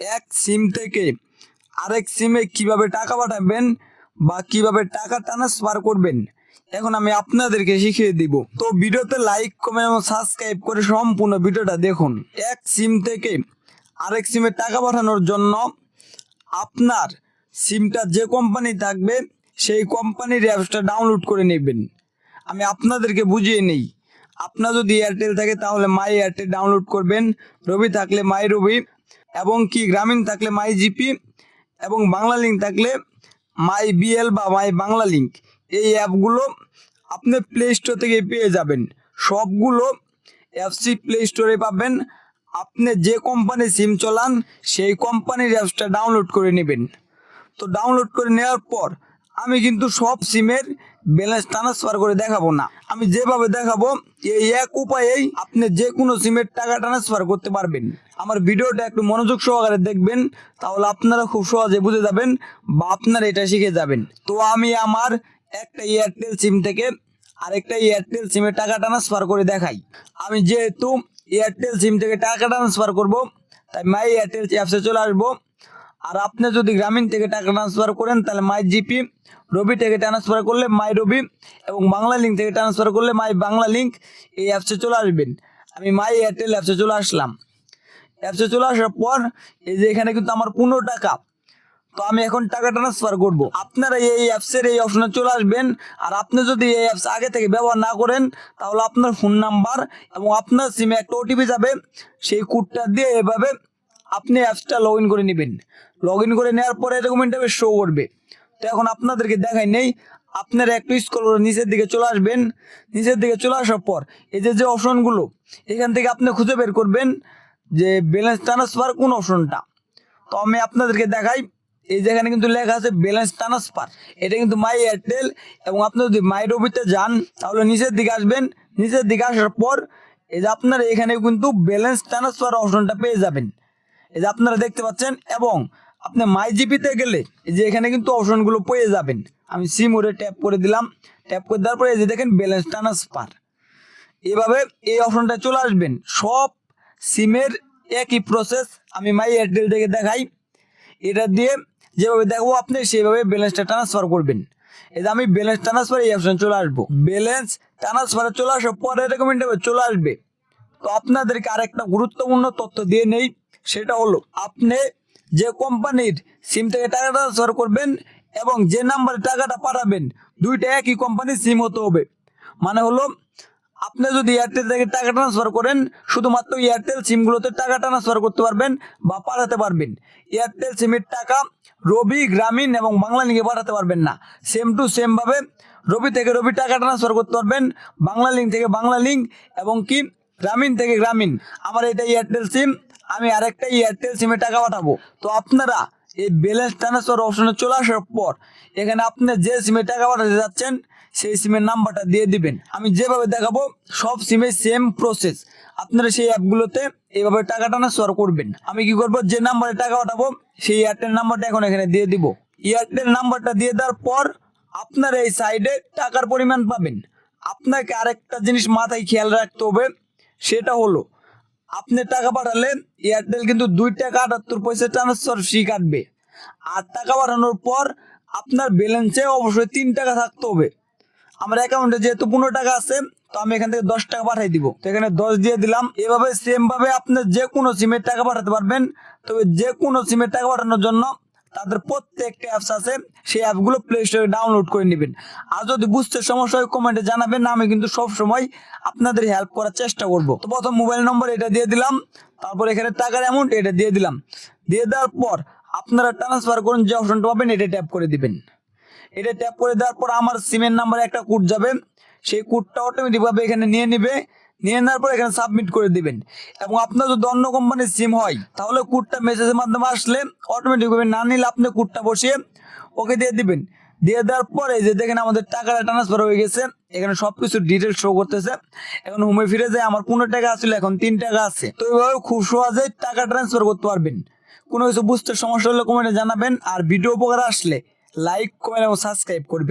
এক সিম থেকে আরেক সিমে কীভাবে টাকা পাঠাবেন বা কীভাবে টাকা ট্রান্সফার করবেন, এখন আমি আপনাদেরকে শিখিয়ে দিব। তো ভিডিওতে লাইক কমেন্ট এবং সাবস্ক্রাইব করে সম্পূর্ণ ভিডিওটা দেখুন। এক সিম থেকে আরেক সিমে টাকা পাঠানোর জন্য আপনার সিমটা যে কোম্পানি থাকবে, সেই কোম্পানির অ্যাপসটা ডাউনলোড করে নেবেন। আমি আপনাদেরকে বুঝিয়ে নেই। আপনার যদি এয়ারটেল থাকে, তাহলে মাই এয়ারটেল ডাউনলোড করবেন। রবি থাকলে মাই রবি এবং কি গ্রামীণ থাকলে মাই জিপি এবং বাংলা লিঙ্ক থাকলে মাই বিএল বা মাই বাংলা লিঙ্ক এই অ্যাপগুলো আপনি প্লে স্টোর থেকে পেয়ে যাবেন। সবগুলো অ্যাপসি প্লে স্টোরে পাবেন। আপনি যে কোম্পানি সিম চলান, সেই কোম্পানির অ্যাপসটা ডাউনলোড করে নেবেন। তো ডাউনলোড করে নেওয়ার পর আমি কিন্তু সব সিমের ব্যালেন্স ট্রান্সফার করে দেখাবো না। আমি যেভাবে দেখাবো, এই এক উপায়েই আপনি যে কোনো সিমের টাকা ট্রান্সফার করতে পারবেন। আমার ভিডিওটা একটু মনোযোগ সহকারে দেখবেন, তাহলে আপনারা খুব সহজে বুঝে যাবেন বা আপনারা এটা শিখে যাবেন। তো আমি আমার একটা এয়ারটেল সিম থেকে আরেকটা এয়ারটেল সিমে টাকা ট্রান্সফার করে দেখাই। আমি যেহেতু এয়ারটেল সিম থেকে টাকা ট্রান্সফার করব, তাই মাই এয়ারটেল অ্যাপসে চলে আসব। আর আপনি যদি গ্রামীণ থেকে টাকা ট্রান্সফার করেন, তাহলে মাই জিপি, রবি থেকে ট্রান্সফার করলে মাই রবি এবং বাংলা লিঙ্ক থেকে ট্রান্সফার করলে মাই বাংলা লিঙ্ক এই অ্যাপসে চলে আসবেন। আমি মাই এয়ারটেল অ্যাপসে চলে আসলাম। অ্যাপসে চলে আসার পর এই যে এখানে কিন্তু আমার পনেরো টাকা। তো আমি এখন টাকা ট্রান্সফার করব। আপনারা এই অ্যাপসের এই অপশনে চলে আসবেন। আর আপনি যদি এই অ্যাপস আগে থেকে ব্যবহার না করেন, তাহলে আপনার ফোন নাম্বার এবং আপনার সিমে একটা ওটিপি যাবে। সেই কোডটা দিয়ে এভাবে আপনি অ্যাপসটা লগ করে নেবেন। লগ ইন করে নেওয়ার পরে এরকম ইন্টারভেস শো করবে। তো এখন আপনাদেরকে দেখাই নেই, আপনারা একটু স্কল করে নিচের দিকে চলে আসবেন। নিচের দিকে চলে আসার পর এই যে যে অপশনগুলো এখান থেকে আপনি খুঁজে বের করবেন যে ব্যালেন্স ট্রান্সফার কোন অপশনটা তো আমি আপনাদেরকে দেখাই, এই যেখানে কিন্তু লেখা আছে ব্যালেন্স ট্রান্সফার এটা কিন্তু মাই এয়ারটেল এবং আপনি যদি মাই রবিতে যান, তাহলে নিচের দিকে আসবেন। নিচের দিকে আসার পর এই যে আপনারা এখানে কিন্তু ব্যালেন্স ট্রান্সফার অপশনটা পেয়ে যাবেন। এই যে আপনারা দেখতে পাচ্ছেন, এবং আপনি মাই জিপিতে গেলে এই যে এখানে কিন্তু অপশনগুলো পেয়ে যাবেন। আমি সিম ওরে ট্যাপ করে দিলাম। ট্যাপ করে দেওয়ার পরে এই যে দেখেন ব্যালেন্স ট্রান্সফার এভাবে এই অপশনটা চলে আসবেন। সব সিমের একই প্রসেস আমি মাই এয়ারটেল থেকে দেখাই। এটা দিয়ে যেভাবে দেখব আপনি সেভাবে ব্যালেন্সটা ট্রান্সফার করবেন। যে আমি ব্যালেন্স ট্রান্সফার এই অপশন চলে আসব। ব্যালেন্স ট্রান্সফারে চলে আসার পরে ইন্টারভিউ চলে আসবে। তো আপনাদেরকে আরেকটা গুরুত্বপূর্ণ তথ্য দিয়ে নেই। সেটা হলো, আপনি যে কোম্পানির সিম থেকে টাকা ট্রান্সফার করবেন এবং যে নাম্বারে টাকাটা পাঠাবেন, দুইটা একই কোম্পানির সিম হতে হবে। মানে হলো, আপনি যদি এয়ারটেল থেকে টাকা ট্রান্সফার করেন, শুধুমাত্র এয়ারটেল সিমগুলোতে টাকা ট্রান্সফার করতে পারবেন বা পাঠাতে পারবেন। এয়ারটেল সিমের টাকা রবি, গ্রামীণ এবং বাংলা লিঙ্কে পাঠাতে পারবেন না। সেম টু সেম ভাবে রবি থেকে রবি টাকা ট্রান্সফার করতে পারবেন, বাংলা লিঙ্ক থেকে বাংলা লিঙ্ক এবং কি, গ্রামীণ থেকে গ্রামীণ। আমার এটা এয়ারটেল সিম আমি আরেকটা এয়ারটেল সিমে টাকা পাঠাবো। তো আপনারা এই ব্যালেন্স ট্রান্সফার অপশনে চলে আসার পর, এখানে আপনি যে সিমে টাকা পাঠাতে যাচ্ছেন, সেই সিমের নাম্বারটা দিয়ে দিবেন। আমি যেভাবে দেখাবো, সব সিমে সেম প্রসেস আপনারা সেই অ্যাপগুলোতে এইভাবে টাকা ট্রান্সফার করবেন। আমি কি করব, যে নাম্বারে টাকা পাঠাবো, সেই এয়ারটেল নাম্বারটা এখন এখানে দিয়ে দিব। এয়ারটেল নাম্বারটা দিয়ে দেওয়ার পর, আপনার এই সাইডে টাকার পরিমাণ পাবেন। আপনাকে আরেকটা জিনিস মাথায় খেয়াল রাখতে হবে, সেটা হলো আপনি টাকা পাঠালে এয়ারটেল কিন্তু দুই টাকা আটাত্তর পয়সা ট্রান্সফার ফি কাটবে। আর টাকা পাঠানোর পর আপনার ব্যালেন্সে অবশ্যই তিন টাকা থাকতে হবে। আমার অ্যাকাউন্টে যেহেতু পনেরো টাকা আছে, তো আমি এখান থেকে দশ টাকা পাঠাই দিব। তো এখানে দশ দিয়ে দিলাম। এভাবে সেম ভাবে আপনি যে কোনো সিমের টাকা পাঠাতে পারবেন। তবে যে কোনো সিমের টাকা পাঠানোর জন্য তাদের প্রত্যেকটা অ্যাপস আছে, সেই অ্যাপগুলো প্লে স্টোরে ডাউনলোড করে নেবেন। আর যদি বুঝতে সমস্যা হয় কমেন্টে জানাবেন, আমি কিন্তু সব সময় আপনাদের হেল্প করার চেষ্টা করব। তো প্রথম মোবাইল নম্বর এটা দিয়ে দিলাম, তারপর এখানে টাকার অ্যামাউন্ট এটা দিয়ে দিলাম। দিয়ে দেওয়ার পর আপনারা ট্রান্সফার করুন, যে অপশনটা পাবেন, এটা ট্যাপ করে দিবেন। এটা ট্যাপ করে দেওয়ার পর আমার সিমের নাম্বারে একটা কোড যাবে, সেই কোডটা অটোমেটিকভাবে এখানে নিয়ে নেবে। নিয়ে নেওয়ার পর এখানে সাবমিট করে দিবেন। এবং আপনার যদি অন্য কোম্পানির সিম হয়, তাহলে কোডটা মেসেজের মাধ্যমে আসলে অটোমেটিকভাবে না নিলে আপনি কোডটা বসিয়ে ওকে দিয়ে দিবেন। দিয়ে দেওয়ার পরে যে দেখেন আমাদের টাকাটা ট্রান্সফার হয়ে গেছে, এখানে সব কিছু ডিটেলস শো করতেছে। এখন হোমে ফিরে যায় আমার পনেরো টাকা আসলে এখন তিন টাকা আছে। তো এইভাবে খুব সহজে টাকা ট্রান্সফার করতে পারবেন। কোনো কিছু বুঝতে সমস্যা হলে কমেন্টে জানাবেন, আর ভিডিও উপকার আসলে লাইক কমেন্ট এবং সাবস্ক্রাইব করবেন।